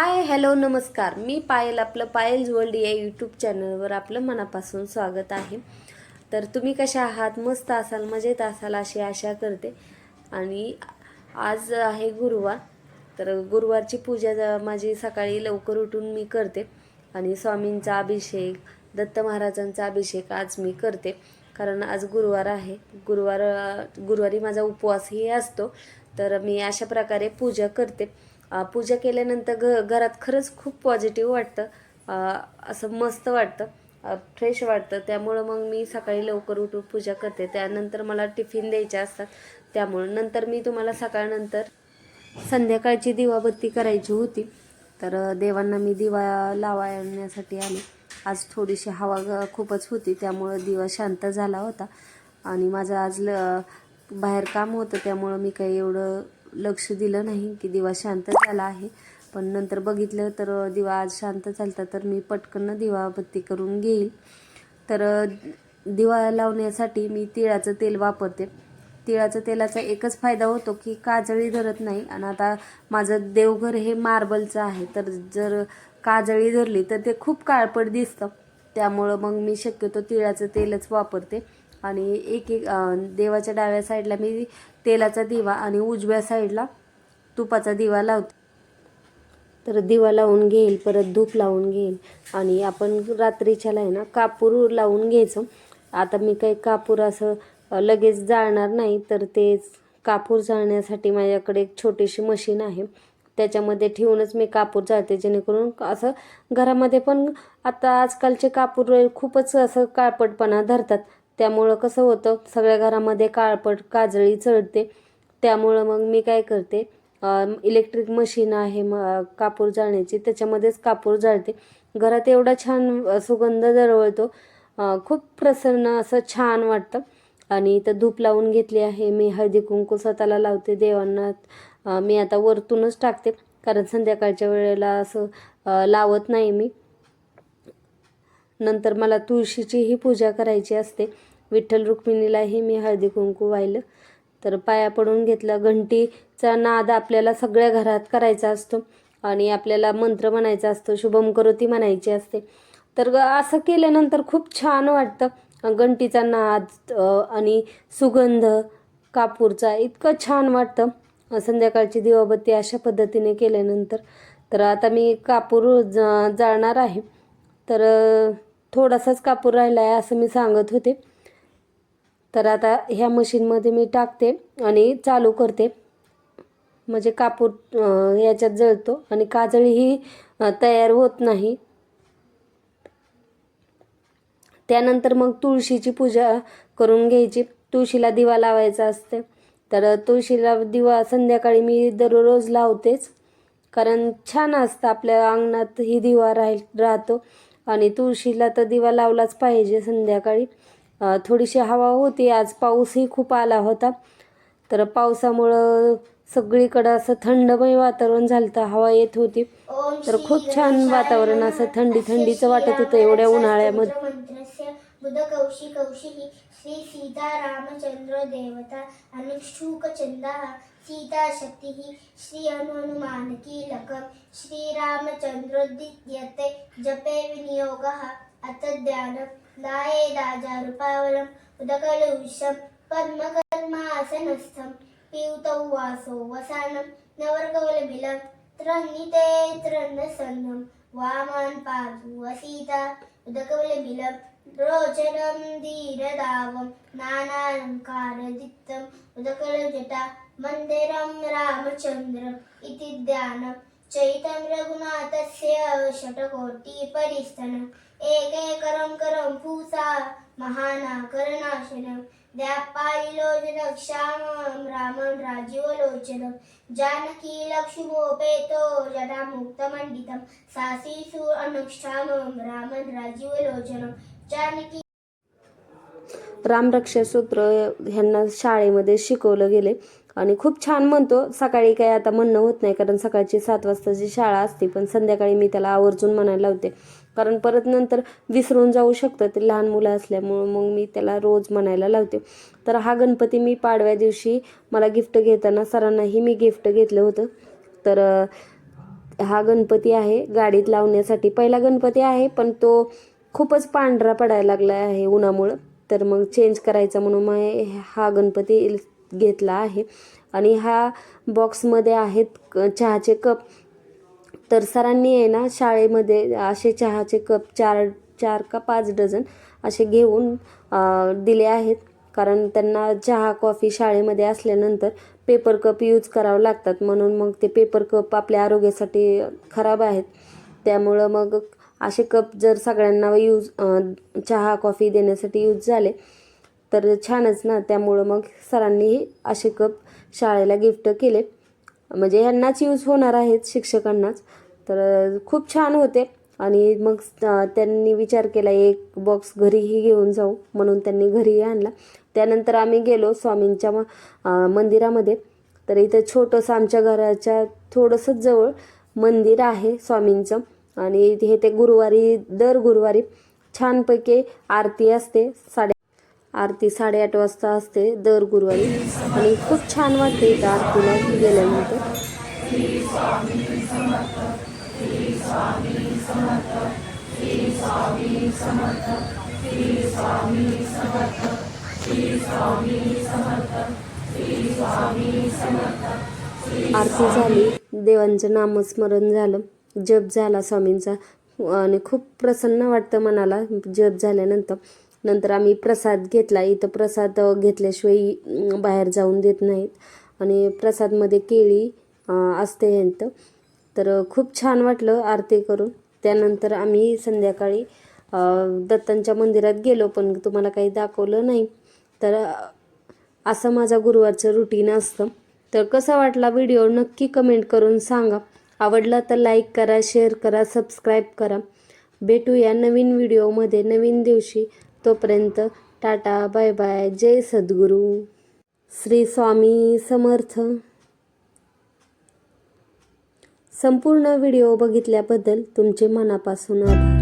Hi hello नमस्कार. मी पायल आपलं पायल world या यूट्यूब चॅनलवर आपलं मनापासून स्वागत आहे. तर तुम्ही कशा आहात? मस्त असाल मजेत असाल अशी आशा करते. आणि आज आहे गुरुवार. तर गुरुवारची पूजा माझी सकाळी लवकर उठून मी करते. आणि स्वामींचा अभिषेक दत्त महाराजांचा अभिषेक आज मी करते. कारण आज गुरुवार आहे. गुरुवार गुरुवारी माझा उपवासही असतो. तर मी अशा प्रकारे पूजा करते. पूजा केल्यानंतर घ घरात खरंच खूप पॉझिटिव्ह वाटतं. असं मस्त वाटतं. फ्रेश वाटतं. त्यामुळं मग मी सकाळी लवकर उठून पूजा करते. त्यानंतर मला टिफिन द्यायचे असतात. त्यामुळं नंतर मी तुम्हाला सकाळनंतर संध्याकाळची दिवाबत्ती करायची होती. तर देवांना मी दिवा लावण्यासाठी आले. आज थोडीशी हवा खूपच होती. त्यामुळं दिवा शांत झाला होता. आणि माझं आज ल बाहेर काम होतं. त्यामुळं मी काही एवढं लक्ष दिलं नाही की दिवा शांत झाला आहे. पण नंतर बघितलं तर दिवा आज शांत झाला तर मी पटकन दिवाबत्ती करून घेईल. तर दिवा लावण्यासाठी मी तिळाचं तेल वापरते. तिळाचं तेलाचा एकच फायदा होतो की काजळी धरत नाही. आणि आता माझं देवघर हे मार्बलचं आहे. तर जर काजळी धरली तर ते खूप काळपट दिसतं. त्यामुळं मग मी शक्यतो तिळाचं तेलच वापरते. आणि एक एक देवाच्या डाव्या साईडला मी तेलाचा दिवा आणि उजव्या साईडला तुपाचा दिवा लावते. तर दिवा लावून घेईल परत धूप लावून घेईल आणि आपण रात्रीच्याला आहे ना कापूर लावून घ्यायचं. आता मी काही कापूर असं लगेच जाळणार नाही तर ते कापूर जाळण्यासाठी माझ्याकडे एक छोटीशी मशीन आहे. त्याच्यामध्ये ठेवूनच मी कापूर जाळते जेणेकरून असं घरामध्ये पण आता आजकालचे कापूर खूपच असं काळपटपणा धरतात. त्यामुळं कसं होतं सगळ्या घरामध्ये काळपट काजळी चढते. त्यामुळं मग मी काय करते इलेक्ट्रिक मशीन आहे म कापूर जाळण्याची त्याच्यामध्येच कापूर जाळते. घरात एवढा छान सुगंध दरवळतो. खूप प्रसन्न असं छान वाटतं. आणि इथं धूप लावून घेतली आहे. मी हळदी कुंकू स्वतःला लावते देवांना मी आता वरतूनच टाकते. कारण संध्याकाळच्या वेळेला असं लावत नाही मी. नंतर मला तुळशीचीही पूजा करायची असते. विठ्ठल रुक्मिणीलाही मी हळदी कुंकू वाहिलं. तर पाया पडून घेतलं. घंटीचा नाद आपल्याला सगळ्या घरात करायचा असतो आणि आपल्याला मंत्र म्हणायचा असतो शुभम करोती म्हणायची असते. तर असं केल्यानंतर खूप छान वाटतं. घंटीचा नाद आणि सुगंध कापूरचा इतकं छान वाटतं. संध्याकाळची दिवाबत्ती अशा पद्धतीने केल्यानंतर. तर आता मी कापूर जा जाळणार आहे. तर थोडासाच कापूर राहिला आहे असं मी सांगत होते. तर आता ह्या मशीनमध्ये मी टाकते आणि चालू करते. म्हणजे कापूर ह्याच्यात याच्यात जळतो आणि काजळी ही तयार होत नाही. त्यानंतर मग तुळशीची पूजा करून घ्यायची. तुळशीला दिवा लावायचा असते. तर तुळशीला दिवा संध्याकाळी मी दररोज लावतेच. कारण छान असतं आपल्या अंगणात ही दिवा राहील राहतो. आणि तुळशीला तर दिवा लावलाच पाहिजे संध्याकाळी. थोडीशी हवा होती आज पाऊसही खूप आला होता तर पावसामुळं सगळीकडं असं थंडमय वातावरण झालं तर हवा येत होती तर खूप छान वातावरण असं थंडी थंडीचं वाटत होतं एवढ्या उन्हाळ्यामध्ये बुध कौशी कौशिकी श्री सीता रामचंद्र देवता अनुष्ठुक चंदा सीता शक्ती श्री हनु हनुमान कीलकम श्री रामचंद्र दित्यते जपे विनियोग अत ध्यान ദായേതാചാരുപാവനം ഉദകലൂഷം പത്മകർമാസനസ്ഥം. പീതൗ വാസോ വസാനം നവർകൗലബിലം ത്രന്നിതേ ത്രന്നസന്നം വാമാൻ പാർവസീത ഉദകൗലബിലം രോചനം ധീരതാവം നാനാലങ്കാരദിത്തം ഉദകലജട മന്ദിരം രാമചന്ദ്രം ഇതി ധ്യാനം ചൈതം രഘുനാഥസ്യ പരിസ്ഥനം. चैतं रघुनाथस्य षट्कोटिपरिस्तनम् एकैकरं करं पूसा महानाकरनाशनं द्यापालिलोचनं क्षामं राजीव राजीवलोचनं जानकी लक्ष्मोपेतो जटामुक्तमण्डितं। सासीषु अनुक्षामं रामं राजीवलोचनं जानकी रामरक्षा सूत्र ह्यांना शाळेमध्ये शिकवलं गेले आणि खूप छान म्हणतो सकाळी काही आता म्हणणं होत नाही कारण सकाळची सात वाजताची शाळा असते पण संध्याकाळी मी त्याला आवर्जून म्हणायला लावते. कारण परत नंतर विसरून जाऊ शकतं ते लहान मुलं असल्यामुळं. मग मी त्याला रोज म्हणायला लावते. तर हा गणपती मी पाडव्या दिवशी मला गिफ्ट घेताना सरांनाही मी गिफ्ट घेतलं होतं. तर हा गणपती आहे गाडीत लावण्यासाठी. पहिला गणपती आहे पण तो खूपच पांढरा पडायला लागला आहे उन्हामुळं. तर मग चेंज करायचा म्हणून मग हा गणपती घेतला आहे. आणि हा बॉक्समध्ये आहेत क- चहाचे कप तर सरांनी आहे ना शाळेमध्ये असे चहाचे कप चार चार का पाच डझन असे घेऊन दिले आहेत. कारण त्यांना चहा कॉफी शाळेमध्ये असल्यानंतर पेपर कप यूज करावं लागतात. म्हणून मग ते पेपर कप आपल्या आरोग्यासाठी खराब आहेत. त्यामुळं मग असे कप जर सगळ्यांना यूज चहा कॉफी देण्यासाठी यूज झाले तर छानच ना. त्यामुळं मग सरांनी असे कप शाळेला गिफ्ट केले. म्हणजे ह्यांनाच यूज होणार आहेत शिक्षकांनाच. तर खूप छान होते. आणि मग त्यांनी विचार केला एक बॉक्स घरीही घेऊन जाऊ म्हणून त्यांनी घरीही आणला. त्यानंतर आम्ही गेलो स्वामींच्या म- मंदिरामध्ये. तर इथं छोटंसं आमच्या घराच्या थोडंसंच जवळ मंदिर आहे स्वामींचं. आणि हे ते गुरुवारी दर गुरुवारी छानपैकी आरती असते. साडे आरती साडेआठ वाजता असते दर गुरुवारी. आणि खूप छान वाटते इथं आरतीला गेल्यानंतर. आरती झाली. देवांचं नामस्मरण झालं. जप झाला स्वामींचा. आणि खूप प्रसन्न वाटतं मनाला जप झाल्यानंतर. नंतर आम्ही प्रसाद घेतला. इथं प्रसाद घेतल्याशिवाय बाहेर जाऊन देत नाहीत. आणि प्रसादमध्ये केळी असते यांतं तर खूप छान वाटलं आरती करून. त्यानंतर आम्ही संध्याकाळी दत्तांच्या मंदिरात गेलो पण तुम्हाला काही दाखवलं नाही. तर असं माझा गुरुवारचं रुटीन असतं. तर कसा वाटला व्हिडिओ नक्की कमेंट करून सांगा. आवडला तर लाईक करा शेअर करा सबस्क्राईब करा. भेटूया नवीन व्हिडिओमध्ये नवीन दिवशी. तोपर्यंत टाटा बाय बाय जय सद्गुरू. श्री स्वामी समर्थ. संपूर्ण व्हिडिओ बघितल्याबद्दल तुमचे मनापासून आभार.